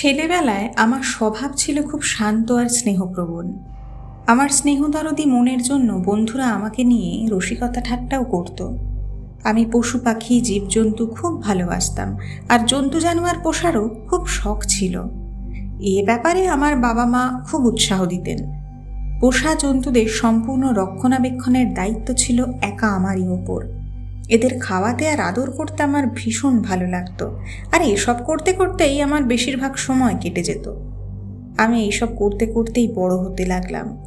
ছেলেবেলায় আমার স্বভাব ছিল খুব শান্ত আর স্নেহপ্রবণ। আমার স্নেহদরদি মনের জন্য বন্ধুরা আমাকে নিয়ে রসিকতা ঠাট্টাও করত। আমি পশু পাখি, জীবজন্তু খুব ভালোবাসতাম আর জন্তু, জানোয়ার, পোষারও খুব শখ ছিল। এ ব্যাপারে আমার বাবা মা খুব উৎসাহ দিতেন। পোষা জন্তুদের সম্পূর্ণ রক্ষণাবেক্ষণের দায়িত্ব ছিল একা আমারই ওপর। এদের খাওয়াতে আর আদর করতে আমার ভীষণ ভালো লাগতো। আর এসব করতে করতেই আমার বেশিরভাগ সময় কেটে যেত। আমি এইসব করতে করতেই বড় হতে লাগলাম।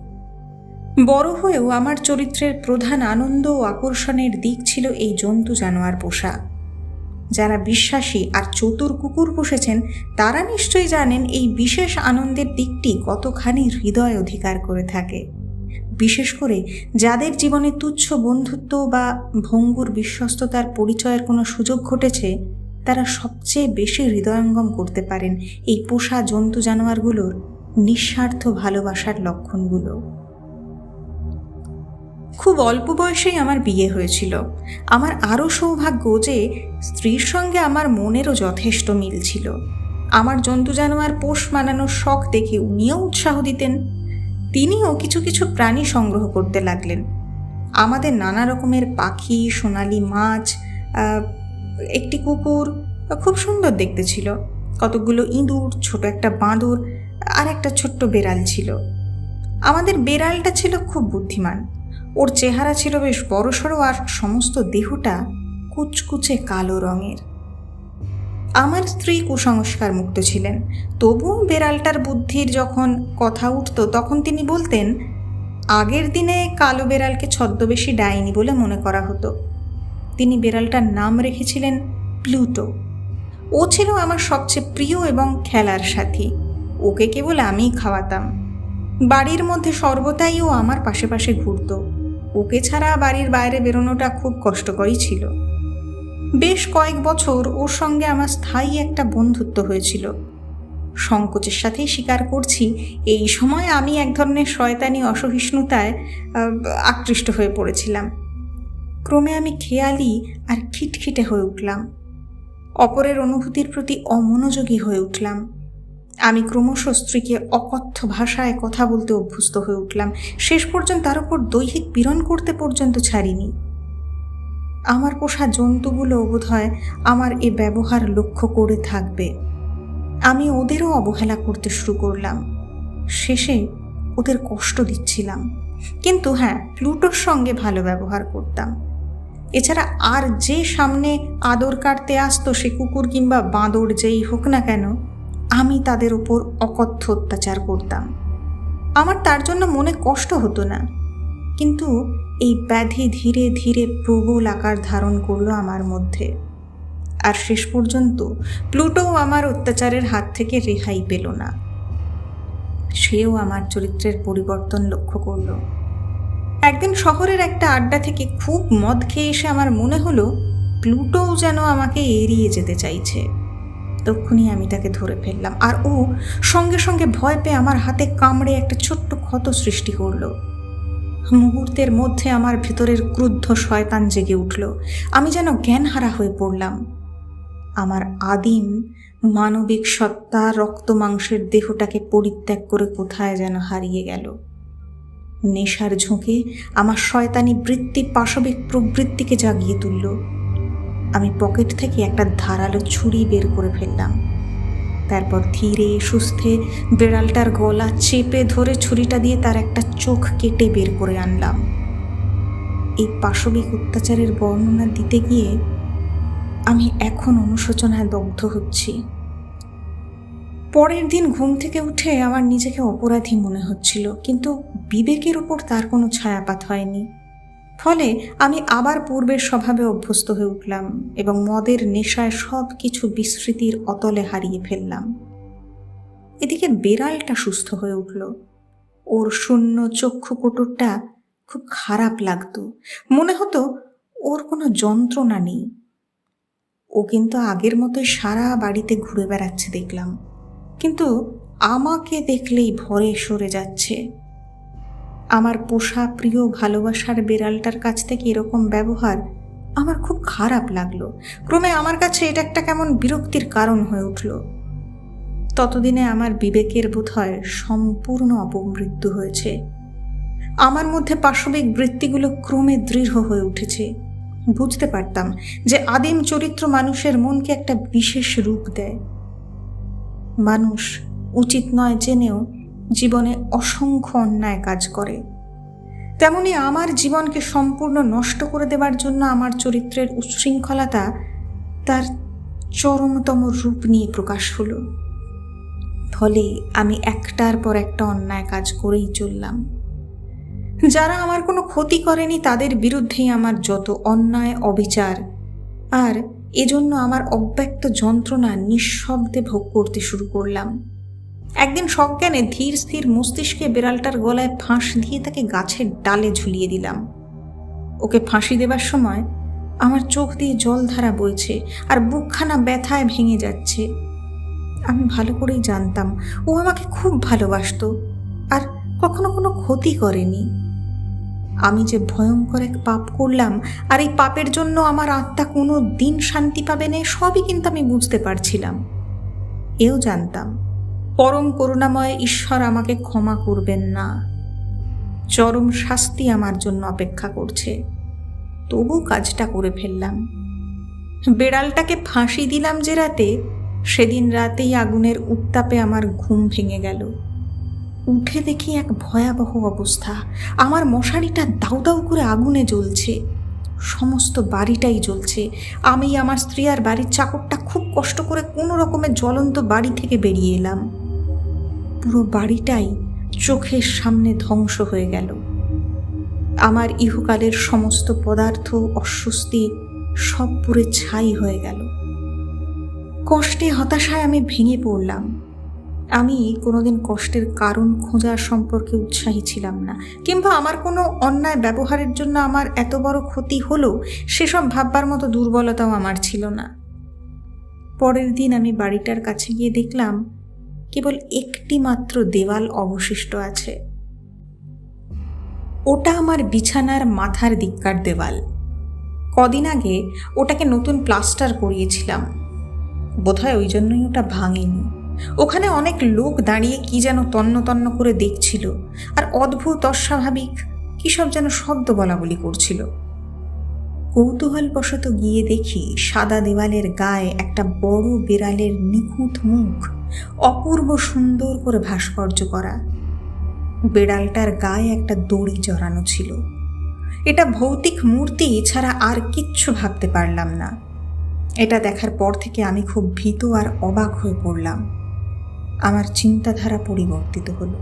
বড় হয়েও আমার চরিত্রের প্রধান আনন্দ ও আকর্ষণের দিক ছিল এই জন্তু জানোয়ার পোষা। যারা বিশ্বাসী আর চতুর কুকুর পুষেছেন, তারা নিশ্চয়ই জানেন এই বিশেষ আনন্দের দিকটি কতখানি হৃদয় অধিকার করে থাকে। বিশেষ করে যাদের জীবনে তুচ্ছ বন্ধুত্ব বা ভঙ্গুর বিশ্বস্ততার পরিচয়ের কোনো সুযোগ ঘটেছে, তারা সবচেয়ে বেশি হৃদয়ঙ্গম করতে পারেন এই পোষা জন্তু জানোয়ারগুলোর নিঃস্বার্থ ভালোবাসার লক্ষণগুলো। খুব অল্প বয়সেই আমার বিয়ে হয়েছিল। আমার আরও সৌভাগ্য যে স্ত্রীর সঙ্গে আমার মনেরও যথেষ্ট মিল ছিল। আমার জন্তু জানোয়ার পোষ মানানোর শখ দেখে উনিও উৎসাহ দিতেন। তিনিও কিছু কিছু প্রাণী সংগ্রহ করতে লাগলেন। আমাদের নানা রকমের পাখি, সোনালি মাছ একটি কুকুর, খুব সুন্দর দেখতে ছিল। কতগুলো ইঁদুর, ছোট একটা বাঁদর আর একটা ছোট্ট বেড়াল ছিল। আমাদের বেড়ালটা ছিল খুব বুদ্ধিমান। ওর চেহারা ছিল বেশ বড়সড় আর সমস্ত দেহটা কুচকুচে কালো রঙের। আমার স্ত্রী কুসংস্কার মুক্ত ছিলেন। তবুও বেড়ালটার বুদ্ধির যখন কথা উঠত, তখন তিনি বলতেন, আগের দিনে কালো বেড়ালকে ছদ্মবেশী ডাইনি বলে মনে করা হতো। তিনি বেড়ালটার নাম রেখেছিলেন প্লুটো। ও ছিল আমার সবচেয়ে প্রিয় এবং খেলার সাথী। ওকে কেবল আমিই খাওয়াতাম। বাড়ির মধ্যে সর্বদাই ও আমার পাশে পাশে ঘুরত। ওকে ছাড়া বাড়ির বাইরে বেরোনোটা খুব কষ্টকরই ছিল। বেশ কয়েক বছর ওর সঙ্গে আমার স্থায়ী একটা বন্ধুত্ব হয়েছিল। সংকোচের সাথেই স্বীকার করছি, এই সময় আমি এক ধরনের শয়তানি অসহিষ্ণুতায় আকৃষ্ট হয়ে পড়েছিলাম। ক্রমে আমি খেয়ালি আর খিটখিটে হয়ে উঠলাম। অপরের অনুভূতির প্রতি অমনোযোগী হয়ে উঠলাম। আমি ক্রমশ স্ত্রীকে অকথ্য ভাষায় কথা বলতে অভ্যস্ত হয়ে উঠলাম। শেষ পর্যন্ত তার উপর দৈহিক পীড়ন করতে পর্যন্ত ছাড়িনি। আমার পোষা জন্তুগুলো বোধহয় আমার এ ব্যবহার লক্ষ্য করে থাকবে। আমি ওদেরও অবহেলা করতে শুরু করলাম। শেষে ওদের কষ্ট দিচ্ছিলাম। কিন্তু হ্যাঁ প্লুটোর সঙ্গে ভালো ব্যবহার করতাম। এছাড়া আর যে সামনে আদর কাটতে আসতো সে কুকুর কিংবা বাঁদর যেই হোক না কেন, আমি তাদের ওপর অকথ্য অত্যাচার করতাম। আমার তার জন্য মনে কষ্ট হতো না। কিন্তু এই ব্যাধি ধীরে ধীরে প্রবল আকার ধারণ করল আমার মধ্যে। আর শেষ পর্যন্ত প্লুটোও আমার অত্যাচারের হাত থেকে রেহাই পেল না। সেও আমার চরিত্রের পরিবর্তন লক্ষ্য করল। একদিন শহরের একটা আড্ডা থেকে খুব মদ খেয়ে এসে আমার মনে হলো, প্লুটোও যেন আমাকে এড়িয়ে যেতে চাইছে। তক্ষুনি আমি তাকে ধরে ফেললাম। আর ও সঙ্গে সঙ্গে ভয় পেয়ে আমার হাতে কামড়ে একটা ছোট্ট ক্ষত সৃষ্টি করল। মুহূর্তের মধ্যে আমার ভেতরের ক্রুদ্ধ শয়তান জেগে উঠল। আমি যেন জ্ঞানহারা হয়ে পড়লাম। আমার আদিম মানবিক সত্তা রক্ত মাংসের দেহটাকে পরিত্যাগ করে কোথায় যেন হারিয়ে গেল। নেশার ঝোঁকে আমার শয়তানি বৃত্তি পাশবিক প্রবৃত্তিকে জাগিয়ে তুলল। আমি পকেট থেকে একটা ধারালো ছুরি বের করে ফেললাম। তারপর ধীরে, সুস্থে বেড়ালটার গলা চেপে ধরে ছুরিটা দিয়ে তার একটা চোখ কেটে বের করে আনলাম। এই পাশবিক অত্যাচারের বর্ণনা দিতে গিয়ে আমি এখন অনুশোচনায় দগ্ধ হচ্ছি। পরের দিন ঘুম থেকে উঠে আমার নিজেকে অপরাধী মনে হচ্ছিল, কিন্তু বিবেকের উপর তার কোনো ছায়াপাত হয়নি। ফলে আমি আবার পূর্বের স্বভাবে অভ্যস্ত হয়ে উঠলাম এবং মদের নেশায় সব কিছু বিস্মৃতির অতলে হারিয়ে ফেললাম। এদিকে বেড়ালটা সুস্থ হয়ে উঠল। ওর শূন্য চক্ষু কোটরটা খুব খারাপ লাগতো। মনে হতো ওর কোনো যন্ত্রণা নেই। ও কিন্তু আগের মতোই সারা বাড়িতে ঘুরে বেড়াচ্ছে দেখলাম। কিন্তু আমাকে দেখলেই ভরে সরে যাচ্ছে। আমার পোষা, প্রিয়, ভালোবাসার বেড়ালটার কাছ থেকে এরকম ব্যবহার আমার খুব খারাপ লাগল। ক্রমে আমার কাছে এটা একটা কেমন বিরক্তির কারণ হয়ে উঠল। ততদিনে আমার বিবেকের বোধ হয় সম্পূর্ণ অপমৃত্যু হয়েছে। আমার মধ্যে পাশবিক বৃত্তিগুলো ক্রমে দৃঢ় হয়ে উঠেছে। বুঝতে পারতাম যে আদিম চরিত্র মানুষের মনকে একটা বিশেষ রূপ দেয়। মানুষ উচিত নয় জেনেও জীবনে অসংখ্য অন্যায় কাজ করে। তেমনি আমার জীবনকে সম্পূর্ণ নষ্ট করে দেবার জন্য আমার চরিত্রের উচ্ছৃঙ্খলতা তার চরমতম রূপ নিয়ে প্রকাশ হলো। ফলে আমি একটার পর একটা অন্যায় কাজ করেই চললাম। যারা আমার কোনো ক্ষতি করেনি তাদের বিরুদ্ধেই আমার যত অন্যায়, অবিচার আর এজন্য আমার অব্যক্ত যন্ত্রণা নিঃশব্দে ভোগ করতে শুরু করলাম। একদিন সজ্ঞানে ধীর স্থির মস্তিষ্কে বেড়ালটার গলায় ফাঁস দিয়ে তাকে গাছের ডালে ঝুলিয়ে দিলাম। ওকে ফাঁসি দেবার সময় আমার চোখ দিয়ে জলধারা বইছে আর বুকখানা ব্যথায় ভেঙে যাচ্ছে। আমি ভালো করেই জানতাম, ও আমাকে খুব ভালোবাসতো আর কখনো কোনো ক্ষতি করেনি। আমি যে ভয়ঙ্কর এক পাপ করলাম আর এই পাপের জন্য আমার আত্মা কোনো দিন শান্তি পাবে না, সবই কিন্তু আমি বুঝতে পারছিলাম। এও জানতাম পরম করুণাময় ঈশ্বর আমাকে ক্ষমা করবেন না। চরম শাস্তি আমার জন্য অপেক্ষা করছে। তবু কাজটা করে ফেললাম। বেড়ালটাকে ফাঁসি দিলাম যে রাতে, সেদিন রাতেই আগুনের উত্তাপে আমার ঘুম ভেঙে গেল। উঠে দেখি এক ভয়াবহ অবস্থা। আমার মশারিটা দাউ দাউ করে আগুনে জ্বলছে। সমস্ত বাড়িটাই জ্বলছে। আমি আমার স্ত্রী আর বাড়ির চাকরটা খুব কষ্ট করে কোনো রকমের জ্বলন্ত বাড়ি থেকে বেরিয়ে এলাম। পুরো বাড়িটাই চোখের সামনে ধ্বংস হয়ে গেল। আমার ইহকালের সমস্ত পদার্থ, অস্বস্তি সব পুরে ছাই হয়ে গেল। কষ্টে, হতাশায় আমি ভেঙে পড়লাম। আমি কোনোদিন কষ্টের কারণ খোঁজার সম্পর্কে উৎসাহী ছিলাম না, কিংবা আমার কোনো অন্যায় ব্যবহারের জন্য আমার এত বড় ক্ষতি হলো সেসব ভাববার মতো দুর্বলতাও আমার ছিল না। পরের দিন আমি বাড়িটার কাছে গিয়ে দেখলাম কেবল একটি মাত্র দেওয়াল অবশিষ্ট আছে। ওটা আমার বিছানার মাথার দিককার দেওয়াল। কদিন আগে ওটাকে নতুন প্লাস্টার করিয়েছিলাম। বোধহয় ওই জন্যই ওটা ভাঙেনি। ওখানে অনেক লোক দাঁড়িয়ে কি যেন তন্ন তন্ন করে দেখছিল আর অদ্ভুত, অস্বাভাবিক, কী সব যেন শব্দ বলা বলি করছিল। কৌতূহলবশত গিয়ে দেখি সাদা দেওয়ালের গায়ে একটা বড় বিড়ালের নিখুঁত মুখ। অপূর্ব সুন্দর করে ভাস্কর্য করা। বেড়ালটার গায়ে একটা দড়ি জড়ানো ছিল। এটা ভৌতিক মূর্তি ছাড়া আর কিচ্ছু ভাবতে পারলাম না। এটা দেখার পর থেকে আমি খুব ভীত আর অবাক হয়ে পড়লাম। আমার চিন্তাধারা পরিবর্তিত হলো।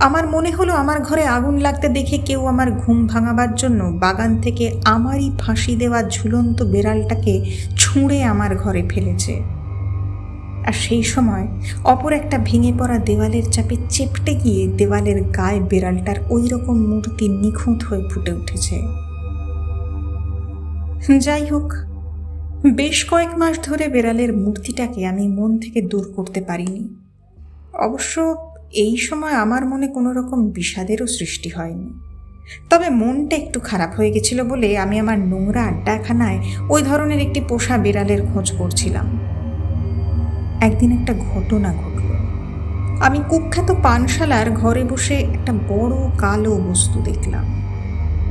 আমার মনে হলো আমার ঘরে আগুন লাগতে দেখে কেউ আমার ঘুম ভাঙাবার জন্য বাগান থেকে আমারই ফাঁসি দেওয়া ঝুলন্ত বেড়ালটাকে ছুঁড়ে আমার ঘরে ফেলেছে। আর সেই সময় অপর একটা ভেঙে পড়া দেওয়ালের চাপে চেপটে গিয়ে দেওয়ালের গায়ে বেড়ালটার ওই রকম মূর্তি নিখুঁত হয়ে ফুটে উঠেছে। যাই হোক, বেশ কয়েক মাস ধরে বেড়ালের মূর্তিটাকে আমি মন থেকে দূর করতে পারিনি। অবশ্য এই সময় আমার মনে কোনো রকম বিষাদেরও সৃষ্টি হয়নি। তবে মনটা একটু খারাপ হয়ে গেছিল বলে আমি আমার নোংরা আড্ডাখানায় ওই ধরনের একটি পোষা বিড়ালের খোঁজ করছিলাম। একদিন একটা ঘটনা ঘটল। আমি কুখ্যাত পানশালার ঘরে বসে একটা বড় কালো বস্তু দেখলাম।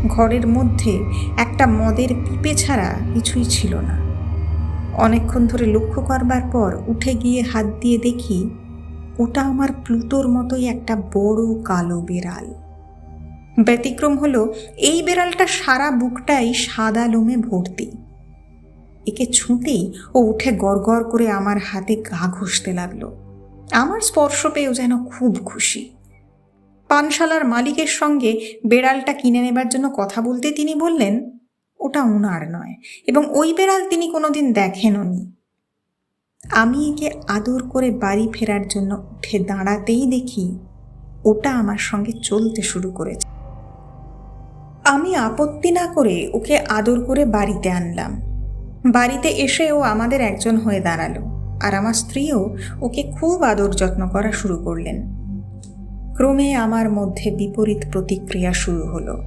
ঘরের মধ্যে একটা মদের পিপে ছাড়া কিছুই ছিল না। অনেকক্ষণ ধরে লক্ষ্য করবার পর উঠে গিয়ে হাত দিয়ে দেখি, ওটা আমার প্লুটোর মতোই একটা বড় কালো বেড়াল। ব্যতিক্রম হলো, এই বেড়ালটা সারা বুকটাই সাদা লোমে ভর্তি। একে ছুঁতেই ও উঠে গড় করে আমার হাতে গা ঘষতে লাগল। আমার স্পর্শ পেয়েও যেন খুব খুশি। পানশালার মালিকের সঙ্গে বেড়ালটা কিনে নেবার জন্য কথা বলতে তিনি বললেন, ওটা উনার নয় এবং ওই বেড়াল তিনি কোনোদিন দেখেনও নি আমি একে আদর করে বাড়ি ফেরার জন্য উঠে দাঁড়াতেই দেখি ওটা আমার সঙ্গে চলতে শুরু করেছে। আমি আপত্তি না করে ওকে আদর করে বাড়িতে আনলাম। বাড়িতে এসে ও আমাদের একজন হয়ে দাঁড়াল আর আমার স্ত্রীও ওকে খুব আদর যত্ন করা শুরু করলেন। ক্রমে আমার মধ্যে বিপরীত প্রতিক্রিয়া শুরু হলো।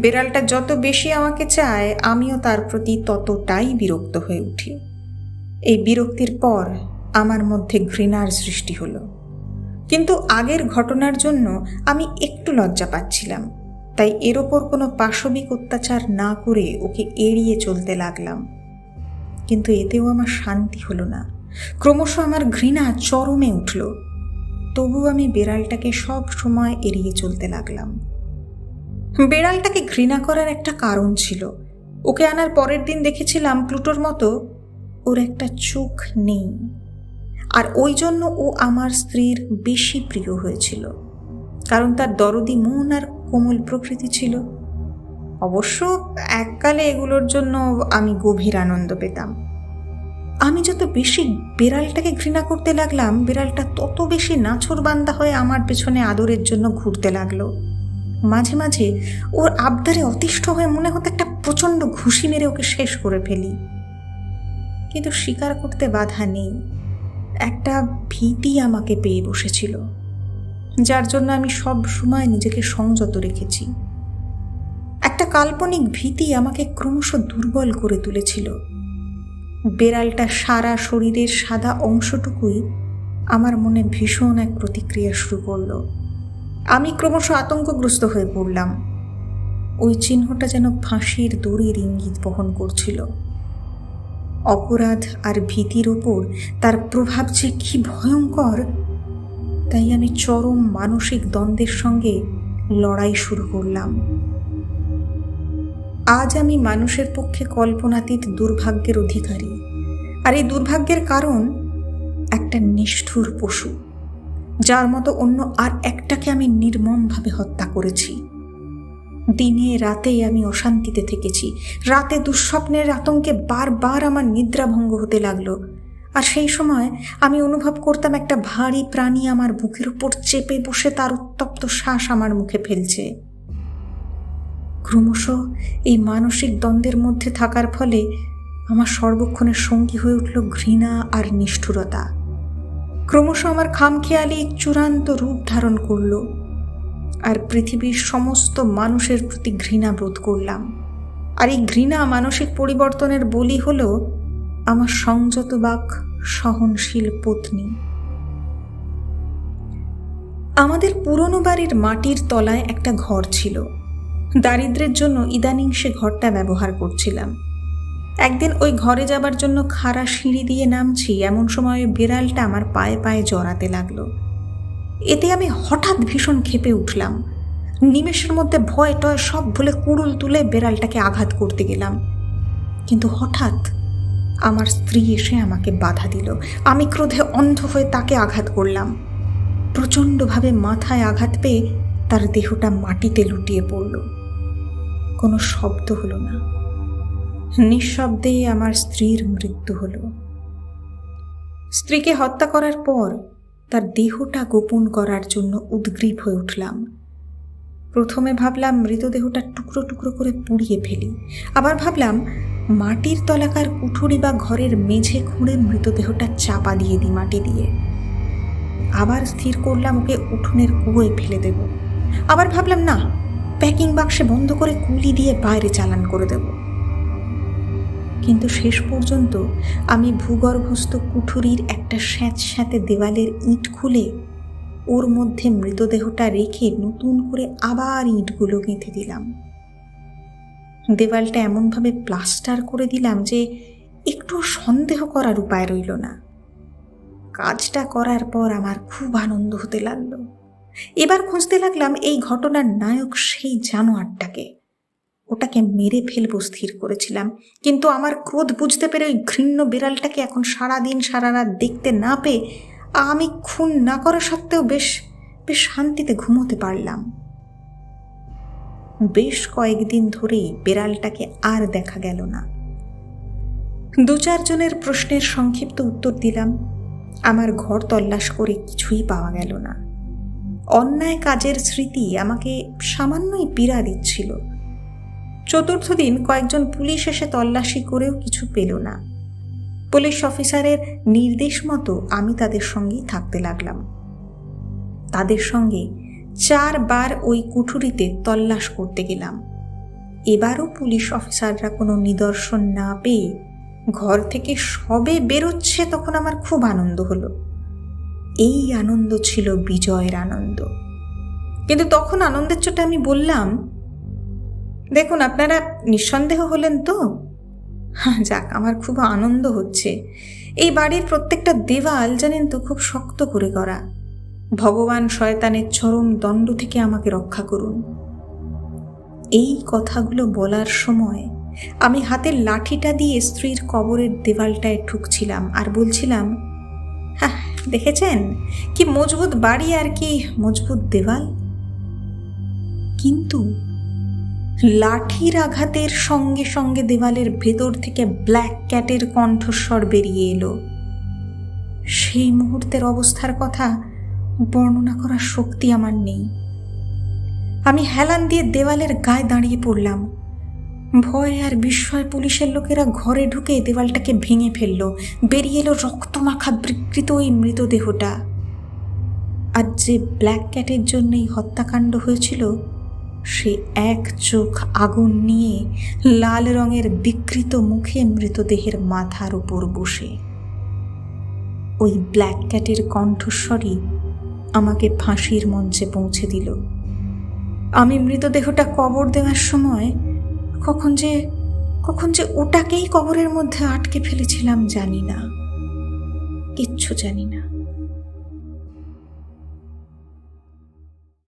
বেড়ালটা যত বেশি আমাকে চায়, আমিও তার প্রতি ততটাই বিরক্ত হয়ে উঠি। এই বিরক্তির পর আমার মধ্যে ঘৃণার সৃষ্টি হলো। কিন্তু আগের ঘটনার জন্য আমি একটু লজ্জা পাচ্ছিলাম, তাই এর ওপর কোনো পাশবিক অত্যাচার না করে ওকে এড়িয়ে চলতে লাগলাম। কিন্তু এতেও আমার শান্তি হলো না। ক্রমশ আমার ঘৃণা চরমে উঠল। তবু আমি বেড়ালটাকে সব সময় এড়িয়ে চলতে লাগলাম। বেড়ালটাকে ঘৃণা করার একটা কারণ ছিল। ওকে আনার পরের দিন দেখেছিলাম প্লুটোর মতো ওর একটা চোখ নেই। আর ওই জন্য ও আমার স্ত্রীর বেশি প্রিয় হয়েছিল। কারণ তার দরদি মন আর কোমল প্রকৃতি ছিল। অবশ্য এককালে এগুলোর জন্য আমি গভীর আনন্দ পেতাম। আমি যত বেশি বিড়ালটাকে ঘৃণা করতে লাগলাম, বিড়ালটা তত বেশি নাছর বান্দা হয়ে আমার পেছনে আদরের জন্য ঘুরতে লাগল। মাঝে মাঝে ওর আবদারে অতিষ্ঠ হয়ে মনে হতো একটা প্রচণ্ড ঘুষি মেরে ওকে শেষ করে ফেলি। কিন্তু স্বীকার করতে বাধা নেই। একটা ভীতি আমাকে পেয়ে বসেছিল, যার জন্য আমি সব সময় নিজেকে সংযত রেখেছি। একটা কাল্পনিক ভীতি আমাকে ক্রমশ দুর্বল করে তুলেছিল। বেড়ালটা সারা শরীরের সাদা অংশটুকুই আমার মনে ভীষণ এক প্রতিক্রিয়া শুরু করল। আমি ক্রমশ আতঙ্কগ্রস্ত হয়ে পড়লাম। ওই চিহ্নটা যেন ফাঁসির দড়ির ইঙ্গিত বহন করছিল। অপরাধ আর ভীতির ওপর তার প্রভাব যে কি ভয়ঙ্কর, তাই আমি চরম মানসিক দ্বন্দ্বের সঙ্গে লড়াই শুরু করলাম। আজ আমি মানুষের পক্ষে কল্পনাতীত দুর্ভাগ্যের অধিকারী। আর এই দুর্ভাগ্যের কারণ একটা নিষ্ঠুর পশু, যার মতো অন্য আর একটাকে আমি নির্মমভাবে হত্যা করেছি। দিনে রাতেই আমি অশান্তিতে থেকেছি, রাতে দুঃস্বপ্নের আতঙ্কে বারবার আমার নিদ্রাভঙ্গ হতে লাগল। আর সেই সময় আমি অনুভব করতাম একটা ভারী প্রাণী আমার বুকের উপর চেপে বসে তার উত্তপ্ত শ্বাস আমার মুখে ফেলছে। ক্রমশ এই মানসিক দ্বন্দ্বের মধ্যে থাকার ফলে আমার সর্বক্ষণের সঙ্গী হয়ে উঠল ঘৃণা আর নিষ্ঠুরতা। ক্রমশ আমার খামখেয়ালি চূড়ান্ত রূপ ধারণ করল আর পৃথিবীর সমস্ত মানুষের প্রতি ঘৃণা বোধ করলাম। আর এই ঘৃণা মানসিক পরিবর্তনের বলি হল আমার সংযত বাক সহনশীল পত্নী। আমাদের পুরনো বাড়ির মাটির তলায় একটা ঘর ছিল। দারিদ্রের জন্য ইদানিং সে ঘরটা ব্যবহার করছিলাম। একদিন ওই ঘরে যাবার জন্য খাড়া সিঁড়ি দিয়ে নামছি, এমন সময় বিড়ালটা আমার পায়ে পায়ে জড়াতে লাগল। এতে আমি হঠাৎ ভীষণ খেপে উঠলাম। নিমেষের মধ্যে ভয় টয় সব ভুলে কুড়ুল তুলে বেড়ালটাকে আঘাত করতে গেলাম। কিন্তু হঠাৎ আমার স্ত্রী এসে আমাকে বাধা দিল। আমি ক্রোধে অন্ধ হয়ে তাকে আঘাত করলাম। প্রচণ্ডভাবে মাথায় আঘাত পেয়ে তার দেহটা মাটিতে লুটিয়ে পড়ল। কোনো শব্দ হলো না। নিঃশব্দেই আমার স্ত্রীর মৃত্যু হলো। স্ত্রীকে হত্যা করার পর তার দেহটা গোপন করার জন্য উদ্গ্রীব হয়ে উঠলাম। প্রথমে ভাবলাম মৃতদেহটা টুকরো টুকরো করে পুড়িয়ে ফেলি। আবার ভাবলাম মাটির তলাকার কুঠুরি বা ঘরের মেঝে খুঁড়ে মৃতদেহটা চাপা দিয়ে দিই মাটি দিয়ে। আবার স্থির করলাম ওকে উঠোনের কুয়োয় ফেলে দেব। আবার ভাবলাম, না প্যাকিং বাক্সে বন্ধ করে কুলি দিয়ে বাইরে চালান করে দেবো। কিন্তু শেষ পর্যন্ত আমি ভূগর্ভস্থ কুঠুরির একটা স্যাঁত স্যাঁতে দেওয়ালের ইট খুলে ওর মধ্যে মৃতদেহটা রেখে নতুন করে আবার ইটগুলো গেঁথে দিলাম। দেওয়ালটা এমনভাবে প্লাস্টার করে দিলাম যে একটু সন্দেহ করার উপায় রইল না। কাজটা করার পর আমার খুব আনন্দ হতে লাগল। এবার খুঁজতে লাগলাম এই ঘটনার নায়ক সেই জানোয়ারটাকে। ওটাকে মেরে ফেলব স্থির করেছিলাম, কিন্তু আমার ক্রোধ বুঝতে পেরে ওই ঘৃণ্য বিড়ালটাকে এখন সারাদিন সারা রাত দেখতে না পেয়ে আমি খুন না করা সত্ত্বেও বেশ বেশ শান্তিতে ঘুমোতে পারলাম। বেশ কয়েকদিন ধরেই বিড়ালটাকে আর দেখা গেল না। দু চারজনের প্রশ্নের সংক্ষিপ্ত উত্তর দিলাম, আমার ঘর তল্লাশ করে কিছুই পাওয়া গেল না। অন্যায় কাজের স্মৃতি আমাকে সামান্যই পীড়া দিচ্ছিল। চতুর্থ দিন কয়েকজন পুলিশ এসে তল্লাশি করেও কিছু পেল না। পুলিশ অফিসারের নির্দেশ মতো আমি তাদের সঙ্গেই থাকতে লাগলাম। তাদের সঙ্গে চারবার ওই কুঠুরিতে তল্লাশ করতে গেলাম। এবারও পুলিশ অফিসাররা কোনো নিদর্শন না পেয়ে ঘর থেকে সবে বেরোচ্ছে তখন আমার খুব আনন্দ হলো। এই আনন্দ ছিল বিজয়ের আনন্দ। কিন্তু তখন আনন্দের চোটে আমি বললাম, দেখুন, আপনারা নিঃসন্দেহ হলেন তো? হ্যাঁ যাক, আমার খুব আনন্দ হচ্ছে। এই বাড়ির প্রত্যেকটা দেওয়াল জানেন তো খুব শক্ত করে করা ভগবান শয়তানের চরম দণ্ড থেকে আমাকে রক্ষা করুন। এই কথাগুলো বলার সময় আমি হাতের লাঠিটা দিয়ে স্ত্রীর কবরের দেওয়ালটায় ঠুকছিলাম আর বলছিলাম হ্যাঁ দেখেছেন? কি মজবুত বাড়ি আর কি মজবুত দেওয়াল। কিন্তু লাঠির আঘাতের সঙ্গে সঙ্গে দেওয়ালের ভেতর থেকে ব্ল্যাক ক্যাটের কণ্ঠস্বর বেরিয়ে এলো। সেই মুহূর্তের অবস্থার কথা বর্ণনা করার শক্তি আমার নেই। আমি হেলান দিয়ে দেওয়ালের গায়ে দাঁড়িয়ে পড়লাম। ভয় আর বিস্ময় পুলিশের লোকেরা ঘরে ঢুকে দেওয়ালটাকে ভেঙে ফেলল। বেরিয়ে এলো রক্তমাখা বিকৃত ওই মৃতদেহটা। আর যে ব্ল্যাক ক্যাটের জন্যই হত্যাকাণ্ড হয়েছিল, সে এক চোখ আগুন নিয়ে লাল রঙের বিকৃত মুখে মৃতদেহের মাথার উপর বসে। ওই ব্ল্যাক ক্যাটের কণ্ঠস্বরই আমাকে ফাঁসির মঞ্চে পৌঁছে দিল। আমি মৃতদেহটা কবর দেওয়ার সময় কখন যে কখন যে ওটাকেই কবরের মধ্যে আটকে ফেলেছিলাম জানি না। কিচ্ছু জানি না।